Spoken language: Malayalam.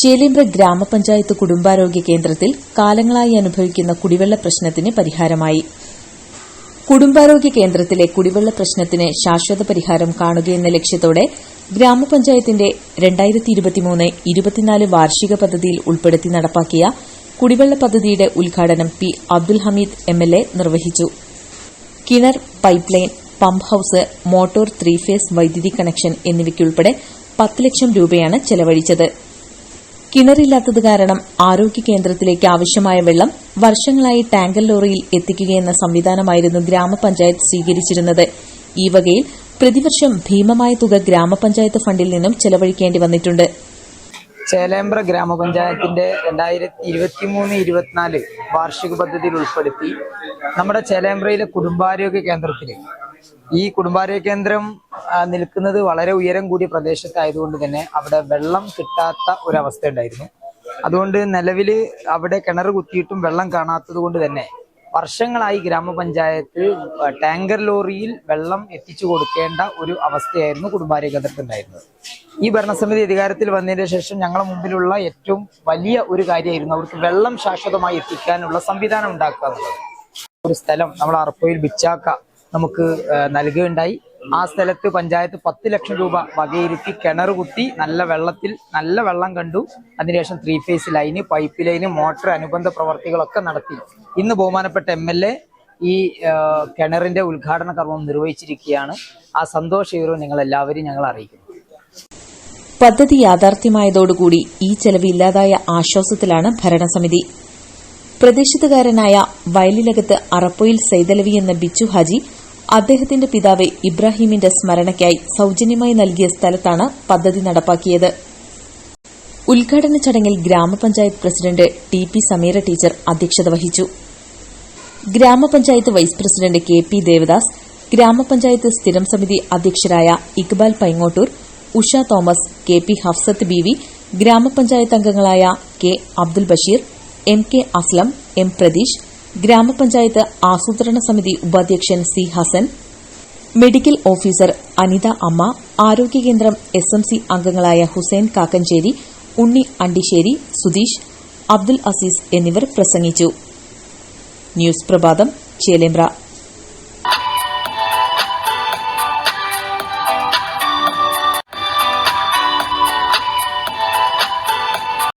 ചേലേമ്പ്ര ഗ്രാമപഞ്ചായത്ത് കുടുംബാരോഗ്യ കേന്ദ്രത്തിൽ കാലങ്ങളായി അനുഭവിക്കുന്ന കുടിവെള്ള പ്രശ്നത്തിന് പരിഹാരമായി. കുടുംബാരോഗ്യ കേന്ദ്രത്തിലെ കുടിവെള്ള പ്രശ്നത്തിന് ശാശ്വത പരിഹാരം കാണുകയെന്ന ലക്ഷ്യത്തോടെ ഗ്രാമപഞ്ചായത്തിന്റെ വാർഷിക പദ്ധതിയിൽ ഉൾപ്പെടുത്തി നടപ്പാക്കിയ കുടിവെള്ള പദ്ധതിയുടെ ഉദ്ഘാടനം പി അബ്ദുൽ ഹമീദ് എംഎൽഎ നിർവഹിച്ചു. കിണർ pipe line pump house motor three phase വൈദ്യുതി കണക്ഷൻ എന്നിവയ്ക്കുൾപ്പെടെ പത്ത് ലക്ഷം രൂപയാണ് ചെലവഴിച്ചത്. കിണറില്ലാത്തത് കാരണം ആരോഗ്യ കേന്ദ്രത്തിലേക്ക് ആവശ്യമായ വെള്ളം വർഷങ്ങളായി ടാങ്കർ ലോറിയിൽ എത്തിക്കുകയെന്ന സംവിധാനമായിരുന്നു ഗ്രാമപഞ്ചായത്ത് സ്വീകരിച്ചിരുന്നത്. ഈ വകയിൽ പ്രതിവർഷം ഭീമമായ തുക ഗ്രാമപഞ്ചായത്ത് ഫണ്ടിൽ നിന്നും ചെലവഴിക്കേണ്ടി വന്നിട്ടുണ്ട്. ചേലേമ്പ്ര ഗ്രാമപഞ്ചായത്തിന്റെ രണ്ടായിരത്തി ഇരുപത്തി മൂന്ന് ഇരുപത്തിനാല് വാർഷിക പദ്ധതിയിൽ ഉൾപ്പെടുത്തി നമ്മുടെ ചേലേമ്പ്രയിലെ കുടുംബാരോഗ്യ കേന്ദ്രത്തിൽ ഈ കുടുംബാരോഗ്യ കേന്ദ്രം നിൽക്കുന്നത് വളരെ ഉയരം കൂടിയ പ്രദേശത്തായതുകൊണ്ട് തന്നെ അവിടെ വെള്ളം കിട്ടാത്ത ഒരവസ്ഥ ഉണ്ടായിരുന്നു. അതുകൊണ്ട് നിലവിൽ അവിടെ കിണർ കുത്തിയിട്ടും വെള്ളം കാണാത്തത് കൊണ്ട് തന്നെ വർഷങ്ങളായി ഗ്രാമപഞ്ചായത്ത് ടാങ്കർ ലോറിയിൽ വെള്ളം എത്തിച്ചു കൊടുക്കേണ്ട ഒരു അവസ്ഥയായിരുന്നു കുടുംബാരോഗ്യ കേന്ദ്രത്തിൽ ഉണ്ടായിരുന്നത്. ഈ ഭരണസമിതി അധികാരത്തിൽ വന്നതിന് ശേഷം ഞങ്ങളുടെ മുമ്പിലുള്ള ഏറ്റവും വലിയ ഒരു കാര്യമായിരുന്നു അവർക്ക് വെള്ളം ശാശ്വതമായി എത്തിക്കാനുള്ള സംവിധാനം ഉണ്ടാക്കുക ഒരു സ്ഥലം നമ്മൾ അറപ്പോയിൽ ബിച്ചാക്ക നമുക്ക് നൽകുകയുണ്ടായി. ആ സ്ഥലത്ത് പഞ്ചായത്ത് പത്ത് ലക്ഷം രൂപ വകയിരുത്തി കിണർ കുത്തി നല്ല വെള്ളത്തിൽ നല്ല വെള്ളം കണ്ടു. അതിനുശേഷം three phase line pipe line motor അനുബന്ധ പ്രവർത്തികളൊക്കെ നടത്തി. ഇന്ന് ബഹുമാനപ്പെട്ട എം ഈ കിണറിന്റെ ഉദ്ഘാടന കർമ്മം നിർവഹിച്ചിരിക്കുകയാണ്. ആ സന്തോഷ വിവരവും നിങ്ങൾ എല്ലാവരും ഞങ്ങൾ അറിയിക്കുന്നു. പദ്ധതി യാഥാർത്ഥ്യമായതോടുകൂടി ഈ ചെലവ് ഇല്ലാതായ ആശ്വാസത്തിലാണ് ഭരണസമിതി. പ്രദേശത്തുകാരനായ വയലിലകത്ത് അറപ്പൊയിൽ സൈതലവി എന്ന ബിച്ചു ഹാജി അദ്ദേഹത്തിന്റെ പിതാവ് ഇബ്രാഹിമിന്റെ സ്മരണയ്ക്കായി സൌജന്യമായി നൽകിയ സ്ഥലത്താണ് പദ്ധതി നടപ്പാക്കിയത്. ഉദ്ഘാടന ചടങ്ങിൽ ഗ്രാമപഞ്ചായത്ത് president T P Sameera teacher അധ്യക്ഷത വഹിച്ചു. ഗ്രാമപഞ്ചായത്ത് vice president K P Devadas ഗ്രാമപഞ്ചായത്ത് സ്ഥിരം സമിതി അധ്യക്ഷരായ Iqbal Paingottoor Usha Thomas K P Hafsath B V ഗ്രാമപഞ്ചായത്ത് അംഗങ്ങളായ K Abdul Basheer M K Aslam M Pratheesh ഗ്രാമപഞ്ചായത്ത് ആസൂത്രണ സമിതി ഉപാധ്യക്ഷൻ C Hasan medical officer Anitha Amma ആരോഗ്യകേന്ദ്രം S M C അംഗങ്ങളായ ഹുസൈൻ കാക്കഞ്ചേരി ഉണ്ണി അണ്ടിശ്ശേരി സുധീഷ് അബ്ദുൽ അസീസ് എന്നിവർ പ്രസംഗിച്ചു. ന്യൂസ് പ്രഭാതം ചേലേമ്പ്ര.